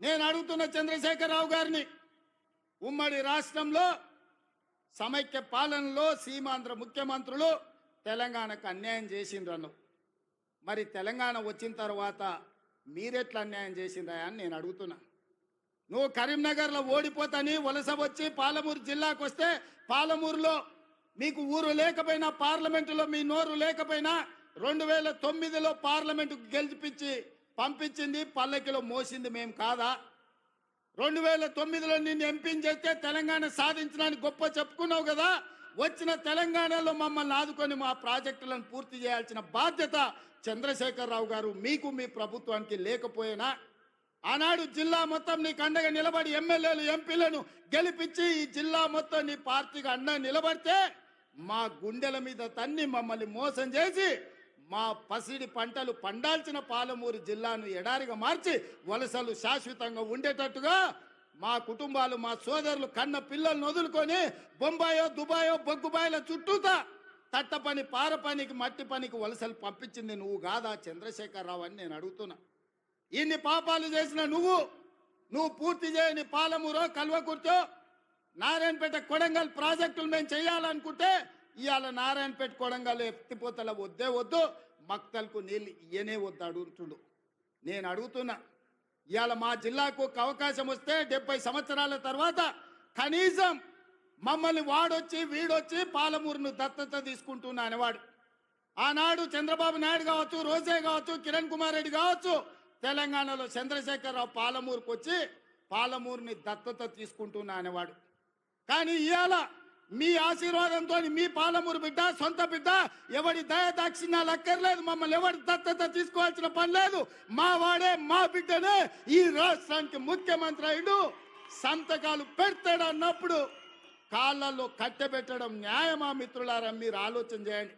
నేను అడుగుతున్న చంద్రశేఖరరావు గారిని ఉమ్మడి రాష్ట్రంలో సమైక్య పాలనలో సీమాంధ్ర ముఖ్యమంత్రులు తెలంగాణకు అన్యాయం చేసిండ్రను. మరి తెలంగాణ వచ్చిన తర్వాత మీరెట్లా అన్యాయం చేసిండ్రా అని నేను అడుగుతున్నా. నువ్వు కరీంనగర్లో ఓడిపోతాని వలస వచ్చి పాలమూరు జిల్లాకు వస్తే పాలమూరులో మీకు ఊరు లేకపోయినా పార్లమెంటులో మీ నోరు లేకపోయినా రెండు వేల తొమ్మిదిలో పార్లమెంటుకు గెలిపించి పంపించింది పల్లకిలో మోసింది మేము కాదా? రెండు వేల తొమ్మిదిలో నిన్ను ఎంపీని చేస్తే తెలంగాణ సాధించడానికి గొప్ప చెప్పుకున్నావు కదా? వచ్చిన తెలంగాణలో మమ్మల్ని ఆదుకొని మా ప్రాజెక్టులను పూర్తి చేయాల్సిన బాధ్యత చంద్రశేఖరరావు గారు మీకు మీ ప్రభుత్వానికి లేకపోయినా? ఆనాడు జిల్లా మొత్తం నీకు అండగా నిలబడి ఎమ్మెల్యేలు ఎంపీలను గెలిపించి ఈ జిల్లా మొత్తం నీ పార్టీకి అండ నిలబడితే మా గుండెల మీద తన్ని మమ్మల్ని మోసం చేసి మా పసిడి పంటలు పండాల్సిన పాలమూరు జిల్లాను ఎడారిగా మార్చి వలసలు శాశ్వతంగా ఉండేటట్టుగా మా కుటుంబాలు మా సోదరులు కన్న పిల్లలను వదులుకొని బొంబాయో దుబాయో బొగ్గుబాయిల చుట్టూతా తట్ట పని పార పనికి మట్టి పనికి వలసలు పంపించింది నువ్వు కాదా చంద్రశేఖరరావు అని నేను అడుగుతున్నా. ఇన్ని పాపాలు చేసిన నువ్వు నువ్వు పూర్తి చేయని పాలమూరో కల్వకుర్తో నారాయణపేట కొడంగల్ ప్రాజెక్టులు మేము చేయాలనుకుంటే ఇవాళ నారాయణపేట కొడంగల్ ఎత్తిపోతల వద్దే వద్దు మక్తలకు నీళ్ళు ఇయ్యనే వద్దు అడుగుతుండు. నేను అడుగుతున్నా ఇవాళ మా జిల్లాకు ఒక అవకాశం వస్తే డెబ్బై సంవత్సరాల తర్వాత కనీసం మమ్మల్ని వాడొచ్చి వీడొచ్చి పాలమూరును దత్తత తీసుకుంటున్నా అనేవాడు. ఆనాడు చంద్రబాబు నాయుడు కావచ్చు రోజే కావచ్చు కిరణ్ కుమార్ రెడ్డి కావచ్చు తెలంగాణలో చంద్రశేఖరరావు పాలమూరుకు వచ్చి పాలమూరుని దత్తత తీసుకుంటున్నా అనేవాడు. కానీ ఇవాళ మీ ఆశీర్వాదంతో మీ పాలమూరు బిడ్డ సొంత బిడ్డ ఎవడి దయ దాక్షిణ్యాలు అక్కర్లేదు మమ్మల్ని ఎవరి దత్తత తీసుకోవాల్సిన పని లేదు. మా వాడే మా బిడ్డనే ఈ రాష్ట్రానికి ముఖ్యమంత్రి అయ్యుడు. సంతకాలు పెడతాడు అన్నప్పుడు కాళ్ళల్లో కట్టెబెట్టడం న్యాయమా మిత్రులారా? మీరు ఆలోచన చేయండి.